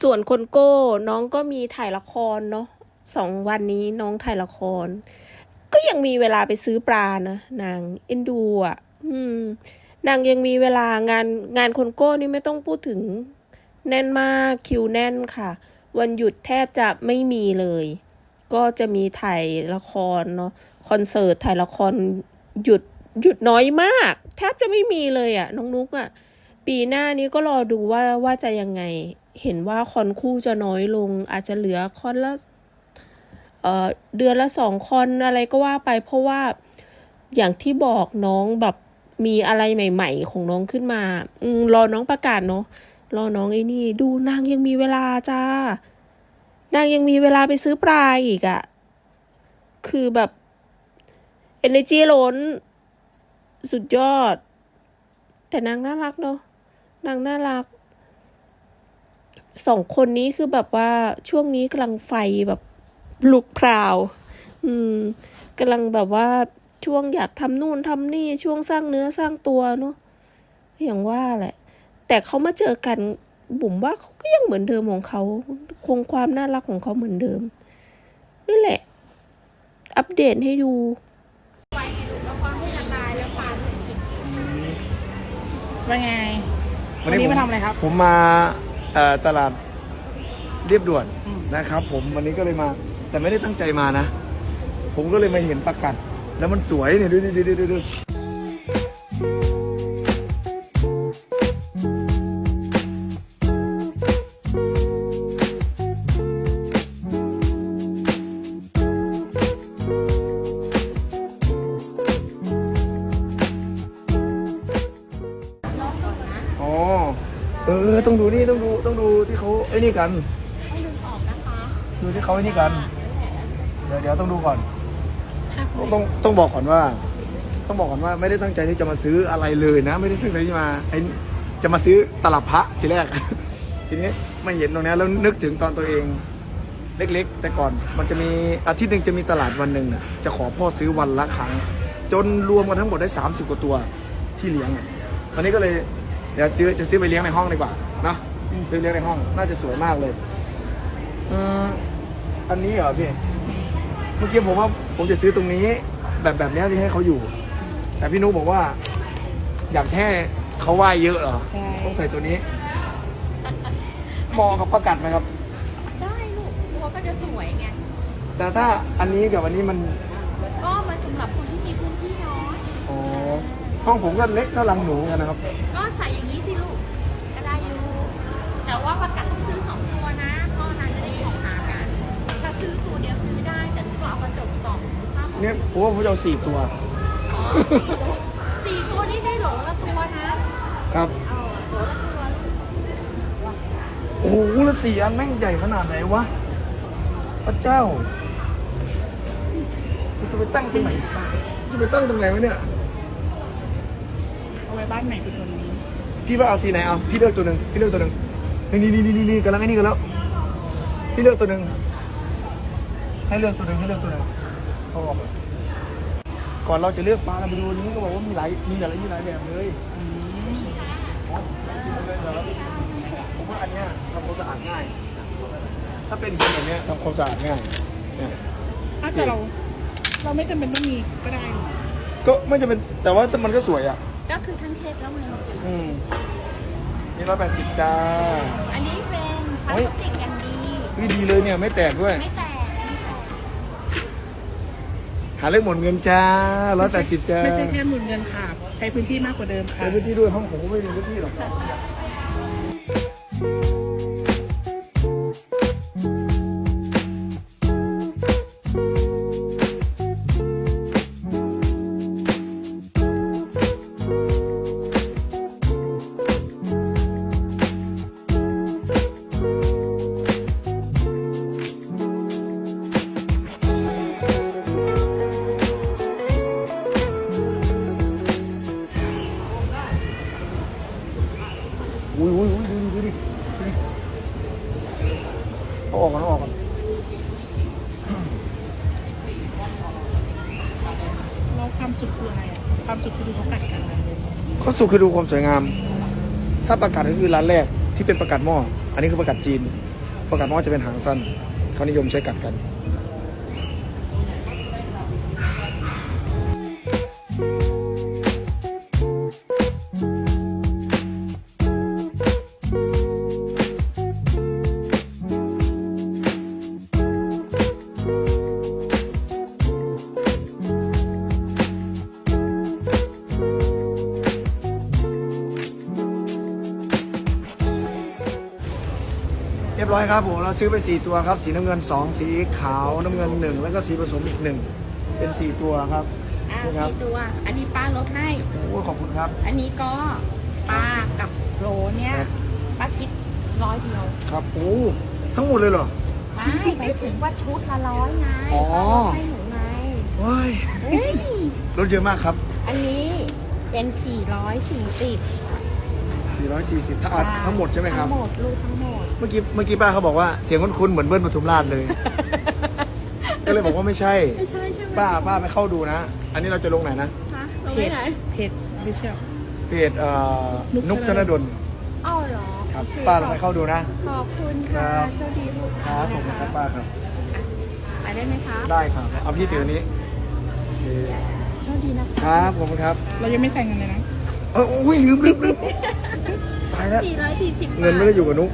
ส่วนคนโก้น้องก็มีถ่ายละครเนาะสองวันนี้น้องถ่ายละคร ก็ยังมีเวลาไปซื้อปลานะนางเอ็นดูอะนางยังมีเวลางานงานคนโก้นี่ไม่ต้องพูดถึง แน่นมากคิวแน่นค่ะ วันหยุดแทบจะไม่มีเลย ก็จะมีถ่ายละครเนาะคอนเสิร์ตถ่ายละครหยุดหยุดน้อยมาก แทบจะไม่มีเลยอะ่ะ น้องนุกอะ่ะ ปีหน้านี้ก็รอดูว่าว่าจะยังไง เห็นว่าคอนคู่จะน้อยลง อาจจะเหลือคอนละเอ่อเดือนละสองคอนอะไรก็ว่าไป เพราะว่าอย่างที่บอกน้องแบบมีอะไรใหม่ ๆ ของน้องขึ้นมาอืรอน้องประกาศเนาะรอน้องไอ้นี่ ดูนางยังมีเวลาจ้านางยังมีเวลาไปซื้อปลาอีกอะ่ะคือแบบ energy ล้น สุดยอด แต่นางน่ารักเนาะ นางน่ารักสองคนนี้คือแบบว่าช่วงนี้กำลังไฟแบบลุกพราว อืมกำลังแบบว่าช่วงอยากทำนู่นทำนี่ช่วงสร้างเนื้อสร้างตัวเนาะอย่างว่าแหละ แต่เขามาเจอกันบุ๋มว่าเขาก็ยังเหมือนเดิมของเขาคงความน่ารักของเขาเหมือนเดิมนี่แหละ อัปเดตให้ดูว่าไง วันนี้มาทำอะไรครับ ผมมาเอ่อตลาดเรียบด่วนอืมนะครับ ผมวันนี้ก็เลยมา แต่ไม่ได้ตั้งใจมานะ ผมก็เลยมาเห็นประกัดแล้วมันสวยเนี่ยดูดูดูดู ออต้องดูนี่ต้องดูต้องดูที่เขาไอ้นี่กันดูที่เขาไอ้นี่กัน เดี๋ยวเดี๋ยวต้องดูก่อน ต้องต้องต้องบอกก่อนว่า ต้องบอกก่อนว่าไม่ได้ตั้งใจที่จะมาซื้ออะไรเลยนะ ไม่ได้ตั้งใจที่มาไอ้จะมาซื้อตลับพระทีแรก ทีนี้ไม่เห็นตรงนี้แล้วนึกถึงตอนตัวเองเล็กๆ แต่ก่อนมันจะมีอาทิตย์หนึ่งจะมีตลาดวันหนึ่งน่ะจะขอพ่อซื้อวันละครั้ง จนรวมกันทั้งหมดได้ 30 กว่าตัวที่เลี้ยงอะวันนี้ก็เลย เดี๋ยวซื้อจะซื้อไปเลี้ยงในห้องดีกว่าเนาะซื้อเลี้ยงในห้อง น่าจะสวยมากเลยอืมอันนี้เหรอพี่เมื่อกี้ผมว่าผมจะซื้อตรงนี้ แบบแบบเนี้ยที่ให้เขาอยู่ แต่พี่นุ๊กบอกว่า อยากแค่เขาไหว้เยอะเหรอใช่ ต้องใส่ตัวนี้เหมองกับประกัดไหมครับ ได้ลูกตัวก็จะสวยไง แต่ถ้าอันนี้กับอันนี้มันก็มันสำหรับคน ห้องผมก็เล็กเท่าลังหนูกันนะครับ ก็ใส่อย่างนี้สิลูกก็ได้อยู่ แต่ว่าประกัดต้องซื้อสองตัวนะพ่อนางจะได้ของหากันถ้าซื้อตัวเดียวซื้อได้ แต่ก็เอากระจกส่องข้ามเนี่ยผมว่าผมจะเอาสี่ตัวสี่ตัวนี่ได้โหลละตัวนะครับ เออโหลละตัวลูกโอ้โหแล้วสี่อันแม่งใหญ่ขนาดไหนวะ พระเจ้าจะไปตั้งตรงไหนจะไปตั้งตรงไหนวะเนี่ย เอาไว้บ้านใหม่คือตัวนี้พี่ว่าเอาสีไหนเอาพี่เลือกตัวหนึ่งพี่เลือกตัวหนึ่งนี่นี่นี่นี่นี่กำลังไอ้นี่กันแล้วพี่เลือกตัวหนึ่งให้เลือกตัวหนึ่งให้เลือกตัวหนึ่งเขาบอกก่อนเราจะเลือกปลาเราไปดูอันนี้ก็บอกว่ามีหลายมีหลายมีหลายแบบเลยอ๋อผมว่าอันเนี้ยทำความสะอาดง่าย ถ้าเป็นแบบเนี้ยทำความสะอาดง่ายเนี่ยถ้าแต่เรา เราไม่จำเป็นต้องมีก็ได้หรอกก็ไม่จะเป็นแต่ว่ามันก็สวยอะ ก็คือทั้งเซตแล้วมันอืมนี่ร้อยแปดสิบจ้า อันนี้เป็นพลาเฮ้ยสติกอย่างดีวิดีเลยเนี่ย ไม่แตกด้วย ไม่แตกไม่แตกหาเลขหมดเงินจ้าร้อยแปดสิบจ้าไม่ใช่แค่หมุนเงินค่ะ ใช้พื้นที่มากกว่าเดิมค่ะ ใช้พื้นที่ด้วยห้องผมก็ไม่มีพื้นที่หรอก เอาออกก่อนเอาออกก่อนเราความสุขคืออะไรอะความสุขคือดูเขากัดกันนะข้อสุดคือดูความสวยงาม ถ้าประกาศก็คือร้านแรกที่เป็นประกัดหม้อ อันนี้คือประกัดจีน ประกัดหม้อจะเป็นหางสั้นเขานิยมใช้กัดกัน รียบร้อยครับผมเราซื้อไป 4 ตัวครับ สีน้ำเงิน 2 สีขาวน้ำเงิน 1 แล้วก็สีผสมอีก 1 เป็น 4 ตัวครับ อ่านี่ครับ สี่ตัว อันนี้ป้าลดให้ โอ้ขอบคุณครับ อันนี้ก็ปลากับโหลเนี่ยครับ ป้าคิดร้อยเดียวครับโอ้ทั้งหมดเลยเหรอ ไม่ไปถึงว่าชุดละร้อยไงอ๋อ ป้าลดให้หนูไงว้ายเฮ้ยรถเยอะมากครับ อันนี้เป็นสี่ร้อยสี่สิบ440ถ้าอัดทั้งหมดใช่ไหมครับ ทั้งหมดลูกทั้งหมด เมื่อกี้เมื่อกี้ป้าเขาบอกว่าเสียงคุ้นๆเหมือนเบิ้ลปทุมราชเลย ก็เลยบอกว่าไม่ใช่ ไม่ใช่ใช่ไหมป้าป้าไปเข้าดูนะ อันนี้เราจะลงไหนนะคะลงไม่ไหนเพจไม่เชื่อ เพจเอ่อนุนุกกธธนนดดลลอ้าวเหรอครับ โอเคป้าเราไปเข้าดูนะ ขอบคุณค่ะครับ โชคดีลูกครับผมนะครัคะบป้าครับ ไปได้ไหมคะได้ครับ เอาพี่ถืออันนี้โอเคโชคดีนะคะครับผมครับ เรายังไม่ใส่เงินเลยนะ เออโอ้ยลืมลืมลืมตายแล้วสี่ร้อยสี่สิบเงินไม่ได้อยู่กับนุกค